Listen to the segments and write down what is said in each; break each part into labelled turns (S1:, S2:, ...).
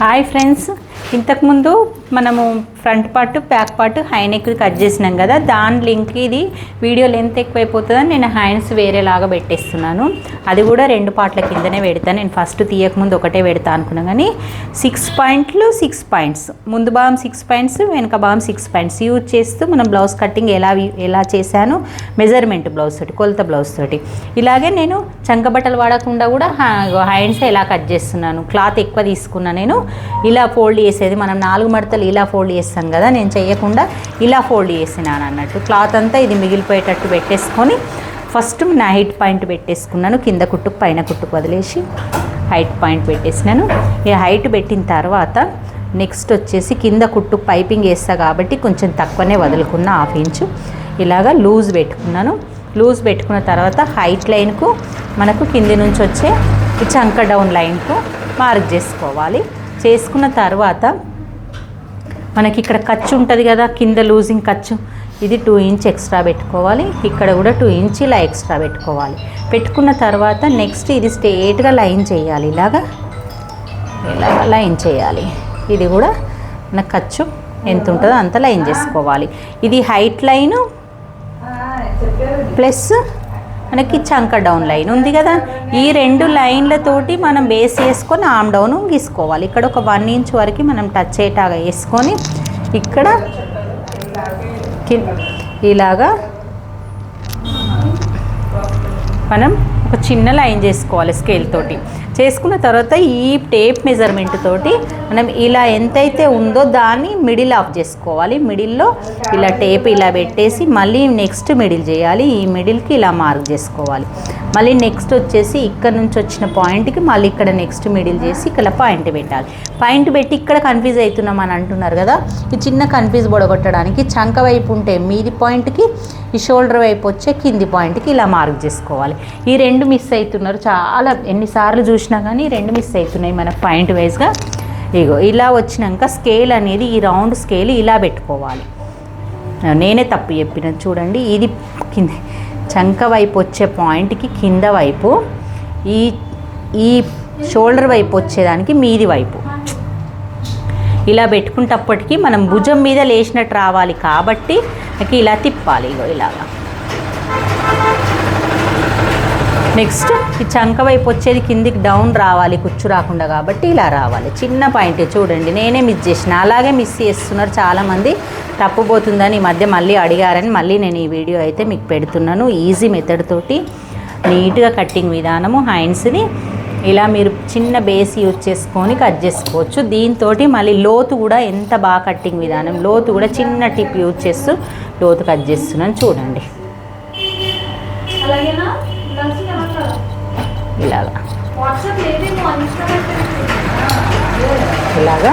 S1: Hi friends ఇంతకుముందు మనము front part back part high neck cut చేసినాం కదా. దాని లింక్ ఇది వీడియో లెంత్ ఎక్కువైపోతుందని నేను హ్యాండ్స్ వేరేలాగా పెట్టేస్తున్నాను. అది కూడా రెండు పార్ట్ల కిందనే పెడతాను నేను ఫస్ట్ తీయకముందు ఒకటే పెడతా అనుకున్నాను కానీ సిక్స్ పాయింట్లు సిక్స్ పాయింట్స్ ముందు భాగం సిక్స్ పాయింట్స్ వెనక భాగం సిక్స్ పాయింట్స్ యూజ్ చేస్తూ మనం బ్లౌజ్ కటింగ్ ఎలా ఎలా చేశాను? మెజర్మెంట్ బ్లౌజ్ తోటి కొలత బ్లౌజ్ తోటి. ఇలాగే నేను చంక బట్టలు వాడకుండా కూడా హ్యాండ్స్ ఎలా కట్ చేస్తున్నాను? క్లాత్ ఎక్కువ తీసుకున్నా నేను. ఇలా ఫోల్డ్ చేసేది మనం నాలుగు మడతలు ఇలా ఫోల్డ్ చేస్తాం కదా నేను చేయకుండా ఇలా ఫోల్డ్ చేసినాను అన్నట్టు. క్లాత్ అంతా ఇది మిగిలిపోయేటట్టు పెట్టేసుకొని ఫస్ట్ నా హైట్ పాయింట్ పెట్టేసుకున్నాను. కింద కుట్టుకు పైన కుట్టుకు వదిలేసి హైట్ పాయింట్ పెట్టేసినాను. ఈ హైట్ పెట్టిన తర్వాత నెక్స్ట్ వచ్చేసి కింద కుట్టు పైపింగ్ వేస్తా కాబట్టి కొంచెం తక్కువనే వదులుకున్న హాఫ్ ఇంచు. ఇలాగా లూజ్ పెట్టుకున్నాను. లూజ్ పెట్టుకున్న తర్వాత హైట్ లైన్కు మనకు కింది నుంచి వచ్చే చంక డౌన్ లైన్కు మార్క్ చేసుకోవాలి. చేసుకున్న తర్వాత మనకి ఇక్కడ ఖర్చు ఉంటుంది కదా కింద లూజింగ్ ఖర్చు. ఇది టూ ఇంచ్ ఎక్స్ట్రా పెట్టుకోవాలి. ఇక్కడ కూడా టూ ఇంచ్ ఇలా ఎక్స్ట్రా పెట్టుకోవాలి. పెట్టుకున్న తర్వాత నెక్స్ట్ ఇది స్ట్రేట్గా లైన్ చేయాలి. ఇలాగా? ఇలాగ లైన్ చేయాలి. ఇది కూడా మన ఖర్చు ఎంత ఉంటుందో అంత లైన్ చేసుకోవాలి. ఇది హైట్ లైను ప్లస్ మనకి చంక డౌన్ లైన్ ఉంది కదా. ఈ రెండు లైన్లతోటి మనం బేస్ వేసుకొని ఆమ్ డౌన్ గీసుకోవాలి. ఇక్కడ ఒక వన్ ఇంచ్ వరకు మనం టచ్ అయ్యేటాగా వేసుకొని ఇక్కడ ఇలాగా మనం ఒక చిన్న లైన్ చేసుకోవాలి స్కేల్ తోటి. చేసుకున్న తర్వాత ఈ టేప్ మెజర్మెంట్ తోటి మనం ఇలా ఎంతైతే ఉందో దాన్ని మిడిల్ ఆఫ్ చేసుకోవాలి. మిడిల్లో ఇలా టేప్ ఇలా పెట్టేసి మళ్ళీ నెక్స్ట్ మిడిల్ చేయాలి. ఈ మిడిల్కి ఇలా మార్క్ చేసుకోవాలి. మళ్ళీ నెక్స్ట్ వచ్చేసి ఇక్కడ నుంచి వచ్చిన పాయింట్కి మళ్ళీ ఇక్కడ నెక్స్ట్ మిడిల్ చేసి ఇక్కడ పాయింట్ పెట్టాలి. పాయింట్ పెట్టి ఇక్కడ కన్ఫ్యూజ్ అవుతున్నాం అని అంటున్నారు కదా? ఈ చిన్న కన్ఫ్యూజ్ బొడగొట్టడానికి చంక వైపు ఉంటే మీది పాయింట్కి ఈ షోల్డర్ వైపు వచ్చే కింది పాయింట్కి ఇలా మార్క్ చేసుకోవాలి. ఈ రెండు మిస్ అవుతున్నారు. చాలా ఎన్నిసార్లు చూసినా కానీ రెండు మిస్ అవుతున్నాయి మన పాయింట్ వైజ్గా ఇగో ఇలా వచ్చినాక స్కేల్ అనేది ఈ రౌండ్ స్కేల్ ఇలా పెట్టుకోవాలి. నేనే తప్పు చెప్పిన చూడండి ఇది కింద చంక వైపు వచ్చే పాయింట్కి కింద వైపు ఈ ఈ షోల్డర్ వైపు వచ్చేదానికి మీది వైపు. ఇలా పెట్టుకునేటప్పటికీ మనం భుజం మీద లేచినట్టు రావాలి కాబట్టి నాకు ఇలా తిప్పాలి ఇగో ఇలాగా. నెక్స్ట్ ఈ చంక వైపు వచ్చేది కిందికి డౌన్ రావాలి కుచ్చు రాకుండా కాబట్టి ఇలా రావాలి. చిన్న పాయింట్ చూడండి నేనే మిస్ చేసిన. అలాగే మిస్ చేస్తున్నారు చాలామంది. తప్పుపోతుందని ఈ మధ్య మళ్ళీ అడిగారని మళ్ళీ నేను ఈ వీడియో అయితే మీకు పెడుతున్నాను. ఈజీ మెథడ్ తోటి నీట్గా కట్టింగ్ విధానము హ్యాండ్స్ని ఇలా మీరు చిన్న బేస్ యూజ్ చేసుకొని కట్ చేసుకోవచ్చు. దీంతో మళ్ళీ లోతు కూడా ఎంత బాగా కట్టింగ్ విధానం లోతు కూడా చిన్న టిప్ యూజ్ చేస్తూ లోతు కట్ చేస్తున్నాను చూడండి.
S2: అలాగేనా?
S1: ఇలాగా. ఇలాగా.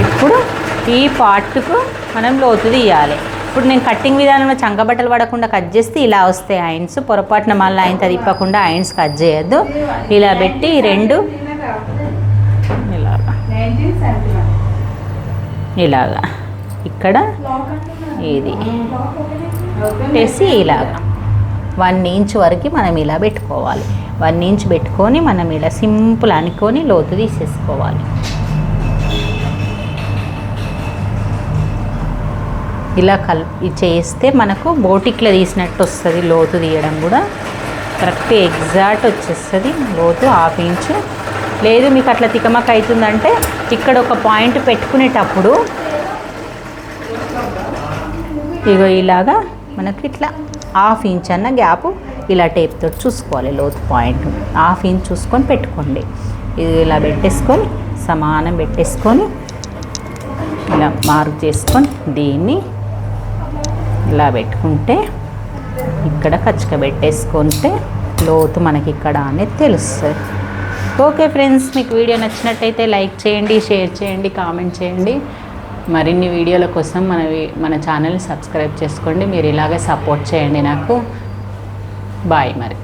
S1: ఇప్పుడు ఈ పార్ట్కు మనం లోతు తీయాలి. ఇప్పుడు నేను కట్టింగ్ విధానంలో చంకబట్టలు పడకుండా కట్ చేస్తే ఇలా వస్తాయి ఐన్స్. పొరపాటున మళ్ళీ ఆయన తిప్పకుండా ఐన్స్ కట్ చేయొద్దు. ఇలా పెట్టి రెండు ఇలాగా. ఇలాగా. ఇక్కడ ఇది. పెట్టేసి ఇలాగా వన్ ఇంచ్ వరకు మనం ఇలా పెట్టుకోవాలి. వన్ ఇంచ్ పెట్టుకొని మనం ఇలా సింపుల్ అనుకొని లోతు తీసేసుకోవాలి. ఇలా కలిపి చేస్తే మనకు బోటిక్లో తీసినట్టు వస్తుంది లోతు తీయడం కూడా. కరెక్ట్ ఎగ్జాక్ట్ వచ్చేస్తుంది లోతు హాఫ్ ఇంచు. లేదు మీకు అట్లా తికమక అవుతుందంటే ఇక్కడ ఒక పాయింట్ పెట్టుకునేటప్పుడు ఇగో ఇలాగా మనకి ఇట్లా హాఫ్ ఇంచ్ అన్న గ్యాప్ ఇలా టేప్తో చూసుకోవాలి లోతు పాయింట్. హాఫ్ ఇంచ్ చూసుకొని పెట్టుకోండి. ఇది ఇలా పెట్టేసుకొని సమానం పెట్టేసుకొని ఇలా మార్క్ చేసుకొని దీన్ని ఇలా పెట్టుకుంటే ఇక్కడ కచ్చక పెట్టేసుకుంటే లోతు మనకి ఇక్కడ అనేది తెలుస్తుంది. ఓకే ఫ్రెండ్స్ మీకు వీడియో నచ్చినట్టయితే లైక్ చేయండి షేర్ చేయండి కామెంట్ చేయండి. మరిన్ని వీడియోల కోసం మన మన ఛానల్ని సబ్స్క్రైబ్ చేసుకోండి. మీరు ఇలాగే సపోర్ట్ చేయండి నాకు. బాయ్ మరి.